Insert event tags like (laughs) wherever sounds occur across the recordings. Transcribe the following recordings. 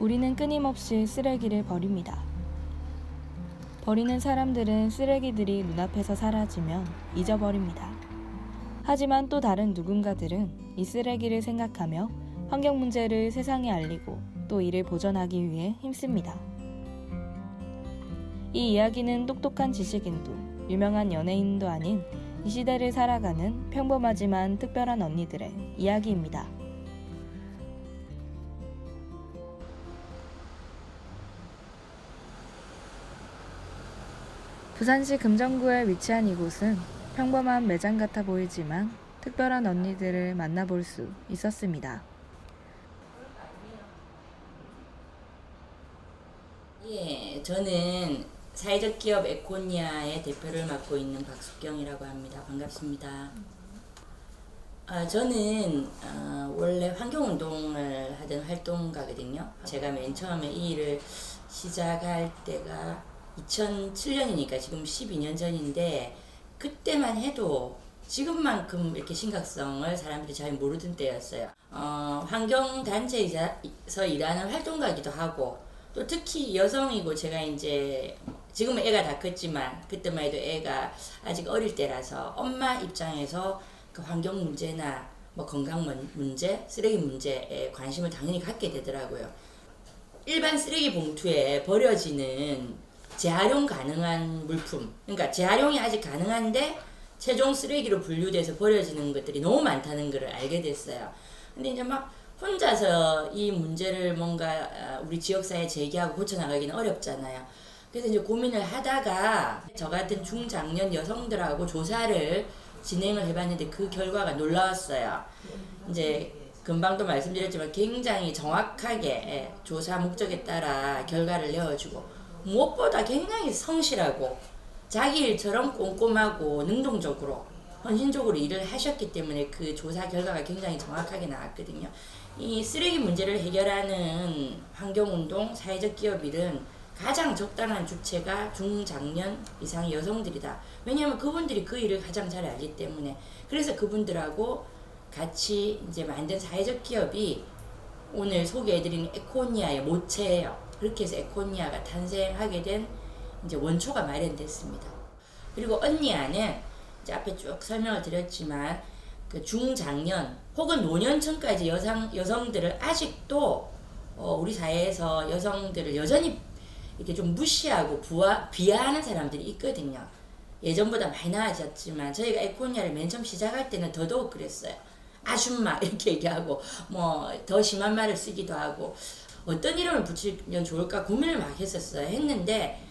우리는 끊임없이 쓰레기를 버립니다. 버리는 사람들은 쓰레기들이 눈앞에서 사라지면 잊어버립니다. 하지만 또 다른 누군가들은 이 쓰레기를 생각하며 환경 문제를 세상에 알리고 또 이를 보전하기 위해 힘씁니다. 이 이야기는 똑똑한 지식인도 유명한 연예인도 아닌 이 시대를 살아가는 평범하지만 특별한 언니들의 이야기입니다. 부산시 금정구에 위치한 이곳은 평범한 매장 같아 보이지만 특별한 언니들을 만나볼 수 있었습니다. 예, 저는 사회적 기업 에코니아의 대표를 맡고 있는 박숙경이라고 합니다. 반갑습니다. 아, 저는 아, 원래 환경운동을 하던 활동가거든요. 제가 맨 처음에 이 일을 시작할 때가 2007년이니까 지금 12년 전인데 그때만 해도 지금만큼 이렇게 심각성을 사람들이 잘 모르던 때였어요. 어, 환경단체에서 일하는 활동가기도 하고 또 특히 여성이고 제가 이제 지금은 애가 다 컸지만 그때만 해도 애가 아직 어릴 때라서 엄마 입장에서 그 환경 문제나 뭐 건강 문- 문제, 쓰레기 문제에 관심을 당연히 갖게 되더라고요. 일반 쓰레기 봉투에 버려지는 재활용 가능한 물품, 그러니까 재활용이 아직 가능한데 최종 쓰레기로 분류돼서 버려지는 것들이 너무 많다는 것을 알게 됐어요. 근데 이제 막 혼자서 이 문제를 뭔가 아, 우리 지역사회에 제기하고 고쳐나가기는 어렵잖아요. 그래서 이제 고민을 하다가 저 같은 중장년 여성들하고 조사를 진행을 해봤는데 그 결과가 놀라웠어요. 이제 금방도 말씀드렸지만 굉장히 정확하게 예, 조사 목적에 따라 결과를 내어주고 무엇보다 굉장히 성실하고 자기 일처럼 꼼꼼하고 능동적으로 헌신적으로 일을 하셨기 때문에 그 조사 결과가 굉장히 정확하게 나왔거든요. 이 쓰레기 문제를 해결하는 환경운동, 사회적 기업 일은 가장 적당한 주체가 중장년 이상의 여성들이다. 왜냐하면 그분들이 그 일을 가장 잘 알기 때문에. 그래서 그분들하고 같이 이제 만든 사회적 기업이 오늘 소개해드리는 에코니아의 모체예요. 그렇게 해서 에코니아가 탄생하게 된 이제 원초가 마련됐습니다. 그리고 언니아는 이제 앞에 쭉 설명을 드렸지만 그 중장년 혹은 노년층까지 여성 여성들을 아직도 어, 우리 사회에서 여성들을 여전히 이렇게 좀 무시하고 부하, 비하하는 사람들이 있거든요. 예전보다 많이 나아졌지만 저희가 에코니아를 맨 처음 시작할 때는 더더욱 그랬어요. 아줌마 (laughs) 이렇게 얘기하고 뭐 더 심한 말을 쓰기도 하고 어떤 이름을 붙이면 좋을까 고민을 막 했었어요. 했는데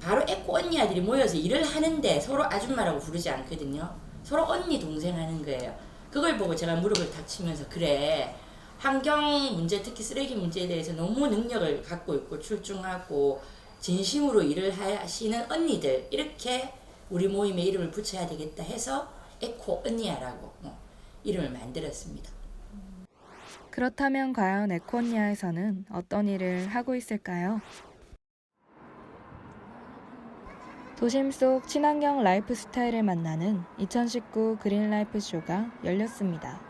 바로 에코 언니 아들이 모여서 일을 하는데 서로 아줌마라고 부르지 않거든요. 서로 언니 동생 하는 거예요. 그걸 보고 제가 무릎을 탁 치면서 그래 환경 문제 특히 쓰레기 문제에 대해서 너무 능력을 갖고 있고 출중하고 진심으로 일을 하시는 언니들 이렇게 우리 모임에 이름을 붙여야 되겠다 해서 에코 언니아라고 어, 이름을 만들었습니다. 그렇다면 과연 에코니아에서는 어떤 일을 하고 있을까요? 도심 속 친환경 라이프 스타일을 만나는 2019 그린 라이프 쇼가 열렸습니다.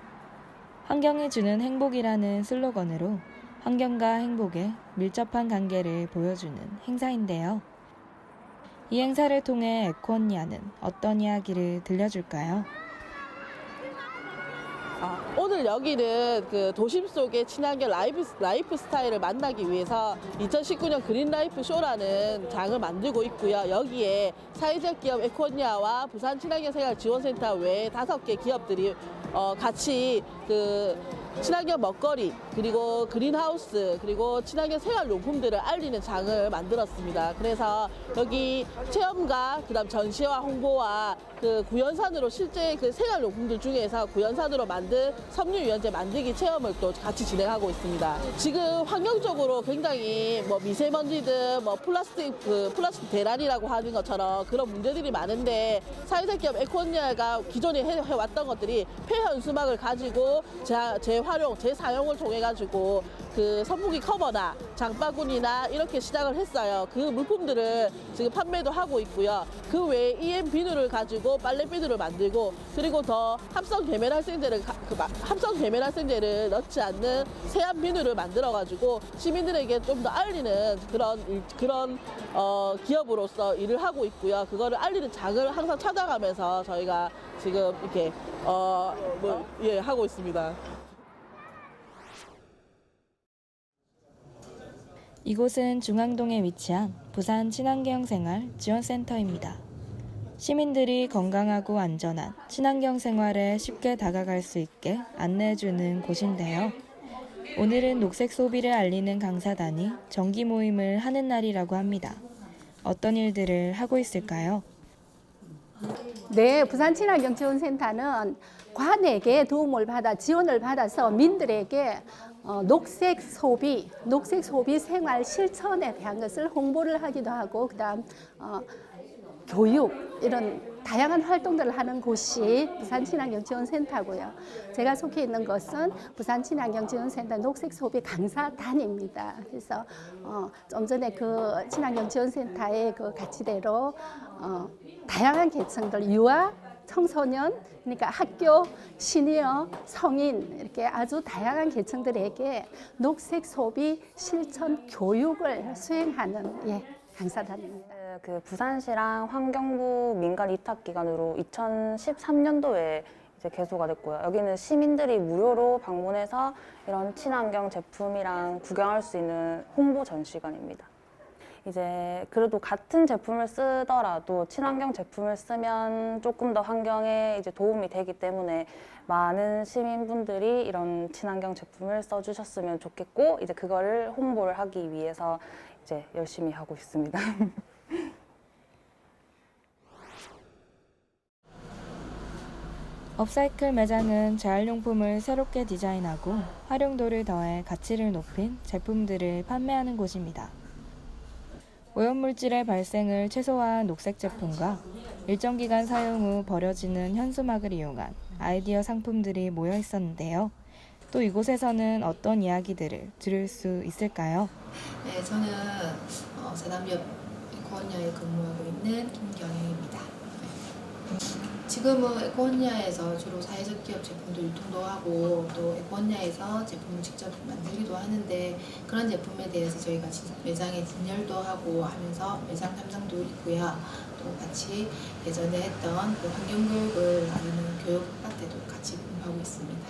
환경이 주는 행복이라는 슬로건으로 환경과 행복의 밀접한 관계를 보여주는 행사인데요. 이 행사를 통해 에코니아는 어떤 이야기를 들려줄까요? 아, 오늘 여기는 그 도심 속의 친환경 라이프, 라이프 스타일을 만나기 위해서 2019년 그린 라이프 쇼라는 장을 만들고 있고요. 여기에 사회적 기업 에코니아와 부산 친환경 생활 지원센터 외에 다섯 개 기업들이 어, 같이 그 친환경 먹거리 그리고 그린하우스 그리고 친환경 생활 용품들을 알리는 장을 만들었습니다. 그래서 여기 체험과 그다음 전시와 홍보와 그 구연산으로 실제 그 생활 용품들 중에서 구연산으로 만든 섬유 유연제 만들기 체험을 또 같이 진행하고 있습니다. 지금 환경적으로 굉장히 뭐 미세먼지든 뭐 플라스틱 그 플라스틱 대란이라고 하는 것처럼 그런 문제들이 많은데 사회적 기업 에코니아가 기존에 해- 해왔던 것들이 폐 현수막을 가지고 재- 재활용, 재사용을 통해 가지고 그 선풍기 커버나 장바구니나 이렇게 시작을 했어요. 그 물품들을 지금 판매도 하고 있고요. 그 외에 EM 비누를 가지고 빨래 비누를 만들고 그리고 더 합성 계면 활성제를 가- 그 마- 합성 계면 활성제를 넣지 않는 세안 비누를 만들어 가지고 시민들에게 좀 더 알리는 그런 일- 그런 어, 기업으로서 일을 하고 있고요. 그거를 알리는 장을 항상 찾아가면서 저희가 지금 이렇게 어, 뭐, 예, 하고 있습니다. 이곳은 중앙동에 위치한 부산 친환경 생활 지원센터입니다. 시민들이 건강하고 안전한 친환경 생활에 쉽게 다가갈 수 있게 안내해주는 곳인데요. 오늘은 녹색 소비를 알리는 강사단이 정기 모임을 하는 날이라고 합니다. 어떤 일들을 하고 있을까요? 네, 부산 친환경 지원센터는 관에게 도움을 받아 지원을 받아서 민들에게 어, 녹색 소비, 녹색 소비 생활 실천에 대한 것을 홍보를 하기도 하고 그다음 어, 교육 이런 다양한 활동들을 하는 곳이 부산 친환경 지원센터고요. 제가 속해 있는 것은 부산 친환경 지원센터 녹색 소비 강사단입니다. 그래서 어, 좀 전에 그 친환경 지원센터의 그 가치대로 어, 다양한 계층들 유아 청소년 그러니까 학교 시니어 성인 이렇게 아주 다양한 계층들에게 녹색 소비 실천 교육을 수행하는 예, 강사단입니다. 네, 그 부산시랑 환경부 민간 위탁 기관으로 2013년도에 이제 개소가 됐고요. 여기는 시민들이 무료로 방문해서 이런 친환경 제품이랑 구경할 수 있는 홍보 전시관입니다. 이제 그래도 같은 제품을 쓰더라도 친환경 제품을 쓰면 조금 더 환경에 이제 도움이 되기 때문에 많은 시민분들이 이런 친환경 제품을 써주셨으면 좋겠고 이제 그거를 홍보를 하기 위해서 이제 열심히 하고 있습니다. (laughs) 업사이클 매장은 재활용품을 새롭게 디자인하고 활용도를 더해 가치를 높인 제품들을 판매하는 곳입니다. 오염물질의 발생을 최소화한 녹색 제품과 일정 기간 사용 후 버려지는 현수막을 이용한 아이디어 상품들이 모여 있었는데요. 또 이곳에서는 어떤 이야기들을 들을 수 있을까요? 네, 저는 어, 세남역 에코원야에 근무하고 있는 김경영입니다. 네. 지금은 에코원야에서 주로 사회적 기업 제품도 유통도 하고 또 에코원야에서 제품을 직접 만들기도 하는데 그런 제품에 대해서 저희가 진- 매장에 진열도 하고 하면서 매장 탐정도 있고요. 또 같이 예전에 했던 그 환경교육을 나누는 교육학대도 같이 공부하고 있습니다.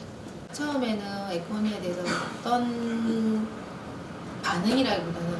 처음에는 에코원야에 대해서 어떤 반응이라기보다는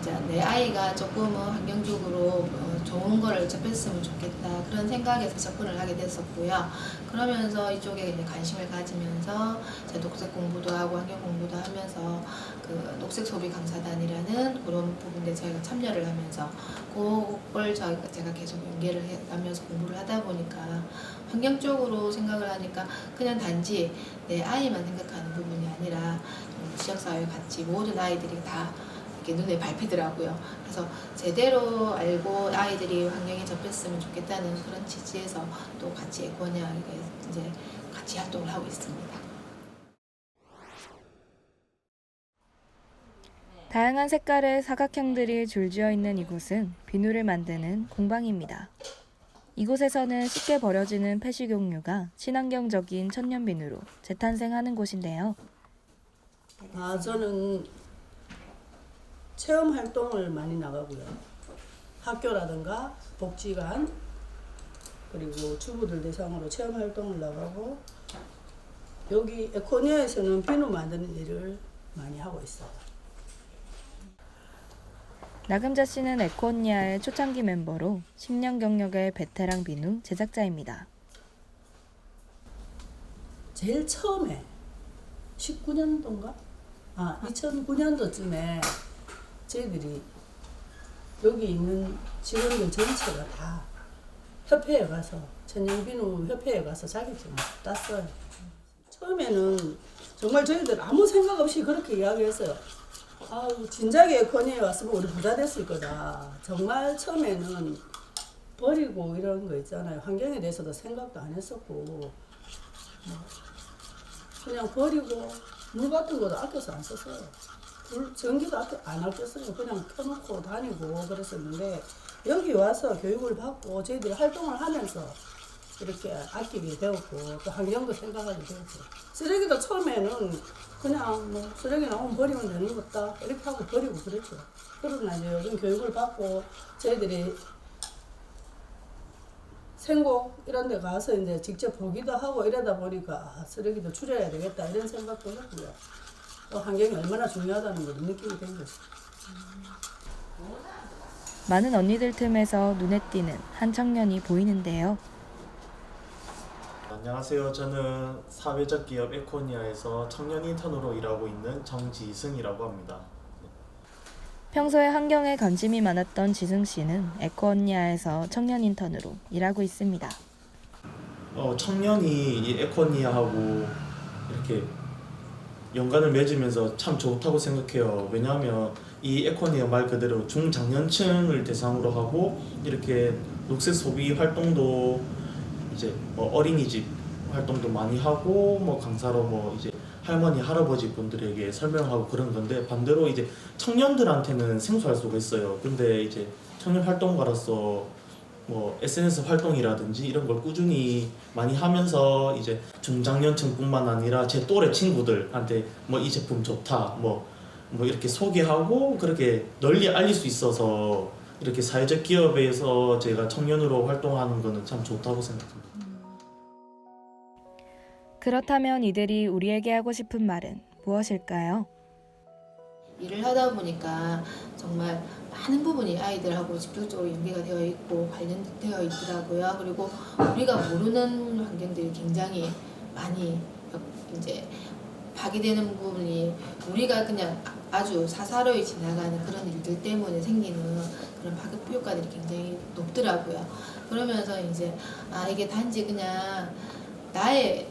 이제 내 아이가 조금은 환경적으로 어, 좋은 거를 접했으면 좋겠다 그런 생각에서 접근을 하게 됐었고요. 그러면서 이쪽에 관심을 가지면서 이제 녹색 공부도 하고 환경 공부도 하면서 그 녹색 소비 강사단이라는 그런 부분에 저희가 참여를 하면서 그걸 저희가 제가 계속 연계를 해가면서 공부를 하다 보니까 환경적으로 생각을 하니까 그냥 단지 내 아이만 생각하는 부분이 아니라 좀 지역사회 같이 모든 아이들이 다 이렇게 눈에 밟히더라고요. 그래서 제대로 알고 아이들이 환경에 접했으면 좋겠다는 그런 취지에서 또 같이 에코냐에 이제 같이 활동을 하고 있습니다. 다양한 색깔의 사각형들이 줄지어 있는 이곳은 비누를 만드는 공방입니다. 이곳에서는 쉽게 버려지는 폐식용류가 친환경적인 천연 비누로 재탄생하는 곳인데요. 아, 저는 체험 활동을 많이 나가고요. 학교라든가 복지관 그리고 주부들 대상으로 체험 활동을 나가고 여기 에코니아에서는 비누 만드는 일을 많이 하고 있어요. 나금자 씨는 에코온니아의 초창기 멤버로 10년 경력의 베테랑 비누 제작자입니다. 제일 처음에 19년도인가? 아, 2009년도쯤에 저희들이 여기 있는 직원들 전체가 다 협회에 가서 천연비누 협회에 가서 자격증을 땄어요. 처음에는 정말 저희들 아무 생각 없이 그렇게 이야기했어요. 아우 진작에 건의에 왔으면 우리 부자 됐을 거다. 정말 처음에는 버리고 이런 거 있잖아요. 환경에 대해서도 생각도 안 했었고 그냥 버리고 물 같은 것도 아껴서 안 썼어요. 아껴 안 아꼈어요. 그냥 켜놓고 다니고 그랬었는데 여기 와서 교육을 받고 저희들이 활동을 하면서 이렇게 아끼게 되었고 또 환경도 생각하게 되었고 쓰레기도 처음에는 그냥 뭐 쓰레기 나오면 버리면 되는 거다 이렇게 하고 버리고 그랬죠. 그러나 이제 요즘 교육을 받고 저희들이 생곡 이런 데 가서 이제 직접 보기도 하고 이러다 보니까 아, 쓰레기도 줄여야 되겠다 이런 생각도 했고요. 또 환경이 얼마나 중요하다는 걸 느끼게 된 거죠. 많은 언니들 틈에서 눈에 띄는 한 청년이 보이는데요. 안녕하세요. 저는 사회적 기업 에코니아에서 청년 인턴으로 일하고 있는 정지승이라고 합니다. 평소에 환경에 관심이 많았던 지승 씨는 에코언니아에서 청년 인턴으로 일하고 있습니다. 어, 청년이 이 에코니아하고 이렇게 연관을 맺으면서 참 좋다고 생각해요. 왜냐하면 이 에코니아 말 그대로 중장년층을 대상으로 하고 이렇게 녹색 소비 활동도 이제 뭐 어린이집 활동도 많이 하고 뭐 강사로 뭐 이제 할머니 할아버지 분들에게 설명하고 그런 건데 반대로 이제 청년들한테는 생소할 수가 있어요. 근데 이제 청년 활동가로서 뭐 SNS 활동이라든지 이런 걸 꾸준히 많이 하면서 이제 중장년층뿐만 아니라 제 또래 친구들한테 뭐 이 제품 좋다 뭐뭐 이렇게 소개하고 그렇게 널리 알릴 수 있어서 이렇게 사회적 기업에서 제가 청년으로 활동하는 거는 참 좋다고 생각합니다. 그렇다면 이들이 우리에게 하고 싶은 말은 무엇일까요? 일을 하다 보니까 정말 많은 부분이 아이들하고 직접적으로 연계가 되어 있고 관련되어 있더라고요. 그리고 우리가 모르는 환경들이 굉장히 많이 이제 파괴되는 부분이 우리가 그냥 아주 사사로이 지나가는 그런 일들 때문에 생기는 그런 파급 효과들이 굉장히 높더라고요. 그러면서 이제 아 이게 단지 그냥 나의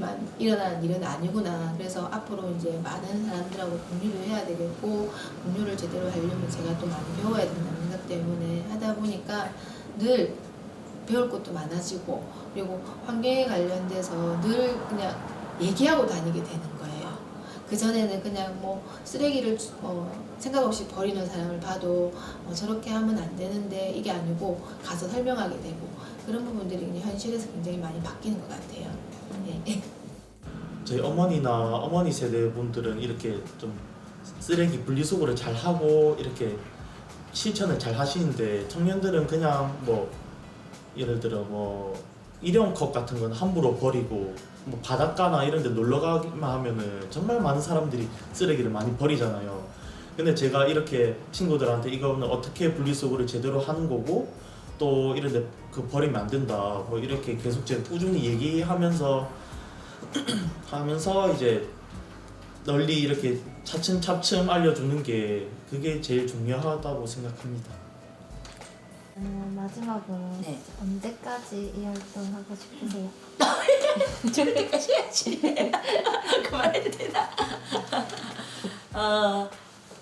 만 일어나는 일은 아니구나. 그래서 앞으로 이제 많은 사람들하고 공유도 해야 되겠고 공유를 제대로 하려면 제가 또 많이 배워야 된다는 생각 때문에 하다 보니까 늘 배울 것도 많아지고 그리고 환경에 관련돼서 늘 그냥 얘기하고 다니게 되는 거예요. 그 전에는 그냥 뭐 쓰레기를 주- 어, 생각 없이 버리는 사람을 봐도 어, 저렇게 하면 안 되는데 이게 아니고 가서 설명하게 되고 그런 부분들이 현실에서 굉장히 많이 바뀌는 것 같아요. 네. (laughs) 저희 어머니나 어머니 세대 분들은 이렇게 좀 쓰레기 분리수거를 잘 하고 이렇게 실천을 잘 하시는데 청년들은 그냥 뭐 예를 들어 뭐 일회용컵 같은 건 함부로 버리고 뭐 바닷가나 이런 데 놀러 가기만 하면은 정말 많은 사람들이 쓰레기를 많이 버리잖아요. 근데 제가 이렇게 친구들한테 이거는 어떻게 분리수거를 제대로 하는 거고 또 이런 데그 버리면 안 된다. 뭐 이렇게 계속 제가 꾸준히 얘기하면서 (clears throat) 하면서 이제 널리 이렇게 차츰차츰 알려주는 게 그게 제일 중요하다고 생각합니다. 어, 마지막으로 네. 언제까지 이 활동 하고 싶으세요? (laughs) 저럴 때까지 해야지. (laughs) 그만해도 되나? (laughs) 어,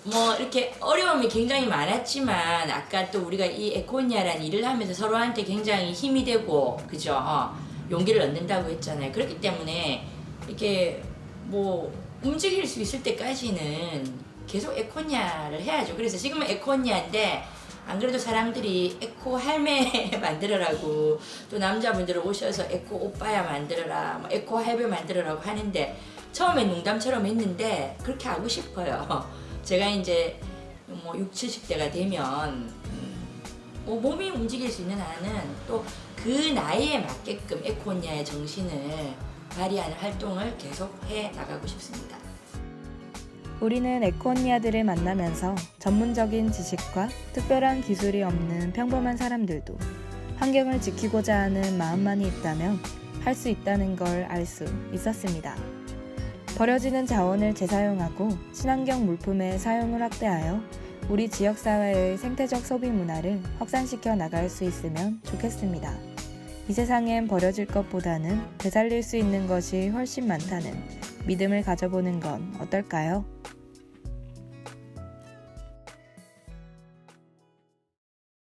뭐 이렇게 어려움이 굉장히 많았지만 아까 또 우리가 이 에코니아라는 일을 하면서 서로한테 굉장히 힘이 되고 그죠? 어, 용기를 얻는다고 했잖아요. 그렇기 때문에 이렇게 뭐 움직일 수 있을 때까지는 계속 에코니아를 해야죠. 그래서 지금은 에코니아인데 안 그래도 사람들이 에코 할매 (laughs) 만들어라고 또 남자분들 오셔서 에코 오빠야 만들어라, 뭐 에코 할배 만들어라고 하는데 처음엔 농담처럼 했는데 그렇게 하고 싶어요. (laughs) 제가 이제 뭐 6, 70대가 되면 음, 뭐 몸이 움직일 수 있는 한은 또 그 나이에 맞게끔 에코니아의 정신을 발휘하는 활동을 계속 해 나가고 싶습니다. 우리는 에코언니아들을 만나면서 전문적인 지식과 특별한 기술이 없는 평범한 사람들도 환경을 지키고자 하는 마음만이 있다면 할 수 있다는 걸 알 수 있었습니다. 버려지는 자원을 재사용하고 친환경 물품의 사용을 확대하여 우리 지역사회의 생태적 소비 문화를 확산시켜 나갈 수 있으면 좋겠습니다. 이 세상엔 버려질 것보다는 되살릴 수 있는 것이 훨씬 많다는 믿음을 가져보는 건 어떨까요?